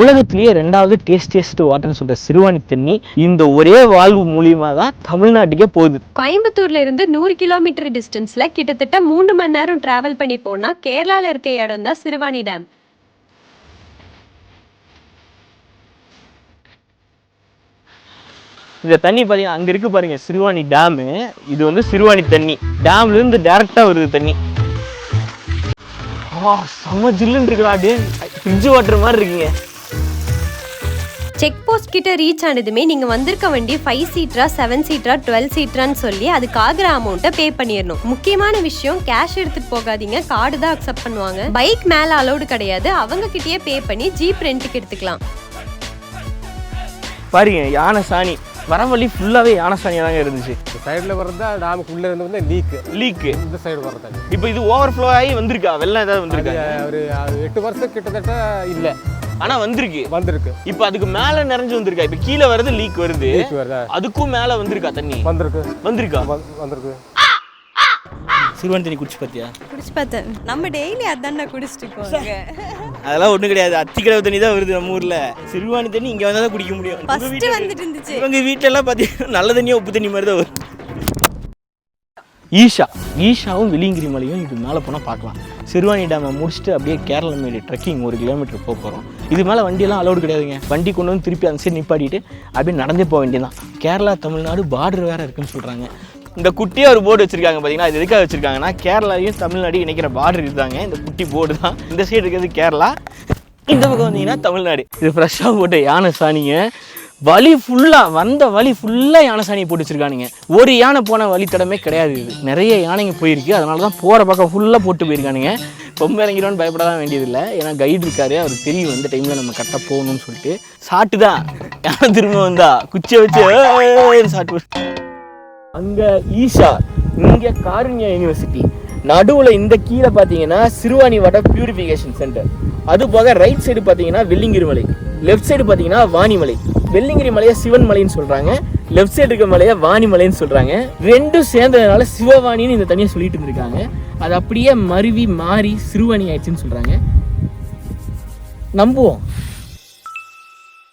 உலகத்திலேயே ரெண்டாவது டேஸ்டியஸ்ட் வாட்டர்னு சொல்ற சிறுவாணி தண்ணி இந்த ஒரே வாழ்வு மூலியமா தான் தமிழ்நாட்டுக்கே போகுது. கோயம்புத்தூர்ல இருந்து நூறு கிலோமீட்டர் டிஸ்டன்ஸ்ல கிட்டத்தட்ட மூன்று மணி நேரம் டிராவல் பண்ணி போனா கேரளால இருக்க இடம் தான் சிறுவாணி டேம் இந்த தண்ணி பார்த்தீங்கன்னா அங்கே இருக்கு பாருங்க சிறுவாணி டேமு இது வந்து சிறுவாணி தண்ணி டேம்ல இருந்து டேரெக்டாக வருது தண்ணி. ஆ செம்ம ஜில்லுன்னு இருக்குடா அப்படியே ஃப்ரிட்ஜ் வாட்டர் மாதிரி இருக்குங்க. செக் போஸ்ட் கிட்ட ரீச் ஆனதுமே நீங்க வந்திருக்க வண்டி ஃபைவ் சீட்டரா செவன் சீட்டரா டுவெல் சீட்டரான்னு சொல்லி அதுக்கு ஆகிற அமௌண்ட்டை பே பண்ணிடணும். முக்கியமான விஷயம் கேஷ் எடுத்துட்டு போகாதீங்க. கார்டு தான் அக்செப்ட் பண்ணுவாங்க. பைக் மேல அலௌடு கிடையாது. அவங்க கிட்டயே பே பண்ணி ஜீப் ரெண்ட்டுக்கு எடுத்துக்கலாம். பாருங்க யானை சாணி வர வழி ஃபுல்லாகவே யானை சாணியாக தாங்க இருந்துச்சு. இந்த சைடில் வர்றதா டேமுக்குள்ளே இருந்து வந்து லீக்கு லீக்கு இந்த சைடு வர்றது? இப்போ இது ஓவர் ஃப்ளோ ஆகி வந்திருக்கா? வெள்ளம் ஏதாவது வந்திருக்கா? ஒரு எட்டு வருஷம் கிட்டத்தட்ட இல்லை. ஆனால் வந்திருக்கு. வந்திருக்கு. இப்போ அதுக்கு மேலே நிறைஞ்சு வந்திருக்கா? இப்போ கீழே வருது லீக் வருது. லீக் வருதா? அதுக்கும் மேலே வந்திருக்கா தண்ணி? வந்திருக்கு. வந்திருக்கா? வந்- வந்திருக்கு. சிறுவாணி தண்ணி குடிச்சு பார்த்தியா குடிச்சு பார்த்தேன். நம்ம டெய்லி அதான்டா குடிச்சிட்டு இருக்கோம் அதெல்லாம் ஒன்றும் கிடையாது. அத்திக்கடவு தண்ணி தான் வருது நம்ம ஊரில். சிறுவாணி தண்ணி இங்கே வந்தால் தான் குடிக்க முடியும். ஃபர்ஸ்ட் வந்துட்டு இருந்துச்சு. இவங்க வீட்டிலலாம் பார்த்தீங்கன்னா நல்ல தண்ணியாக உப்பு தண்ணி மாதிரி தான் வரும் ஈஷா. ஈஷாவும் வெளியங்கிரி மலையும் இது மேலே போனால் பார்க்கலாம். சிறுவாணி டேமை முடிச்சுட்டு அப்படியே கேரளா மேலே ட்ரெக்கிங் ஒரு கிலோமீட்டர் போக போகிறோம் இது மேலே வண்டியெல்லாம் அலோடு கிடையாதுங்க. வண்டி கொண்டு வந்து திருப்பி அந்த சைடு நிப்பாட்டிட்டு அப்படியே நடந்தே போக வேண்டியதான் கேரளா தமிழ்நாடு பார்டர் வேறு இருக்குன்னு சொல்கிறாங்க இந்த குட்டியாக ஒரு போர்டு வச்சிருக்காங்க பார்த்தீங்கன்னா இது எதுக்காக வச்சிருக்காங்கன்னா கேரளாவையும் தமிழ்நாடையும் இணைக்கிற பார்டர் இதுதாங்க. இந்த குட்டி போர்டு தான். இந்த சைடு இருக்கிறது கேரளா. இந்த பக்கம் வந்தீங்கன்னா தமிழ்நாடு. இது ஃப்ரெஷ்ஷாக போட்ட யானை சாணிங்க. வழி ஃபுல்லாக வந்த வழி ஃபுல்லாக யானை சாணியை போட்டு வச்சுருக்கானுங்க. ஒரு யானை போன வழி தடமே கிடையாது இது. நிறைய யானைங்க போயிருக்கு. அதனால தான் போகிற பக்கம் ஃபுல்லாக போட்டு போயிருக்கானுங்க. ரொம்ப இறங்கிடும்னு பயப்பட தான் வேண்டியதில்லை. ஏன்னா கைடு இருக்காரு. அவருக்கு தெரியும் இந்த டைமில் நம்ம கரெக்டாக போகணும்னு சொல்லிட்டு. சாட்டு தான் யானை திரும்ப வந்தா. குச்சியை வச்சு சாட்டு. அங்கே ஈஷா இங்கே காருண்யா யூனிவர்சிட்டி நடுவில் இந்த கீழே பார்த்தீங்கன்னா சிறுவாணி வாட்டர் பியூரிஃபிகேஷன் சென்டர் அது போக ரைட் சைடு பார்த்தீங்கன்னா வெள்ளிங்கிரி லெஃப்ட் சைடு பார்த்தீங்கன்னா வாணிமலை வெள்ளிங்கிரி மலையை சிவன் மலைன்னு சொல்கிறாங்க லெஃப்ட் சைடு இருக்க மலையை வாணிமலைன்னு சொல்கிறாங்க ரெண்டும் சேர்ந்ததுனால சிவவாணின்னு இந்த தனியாக சொல்லிட்டு இருந்திருக்காங்க. அது அப்படியே மருவி மாறி சிறுவாணி ஆயிடுச்சுன்னு சொல்கிறாங்க நம்புவோம்.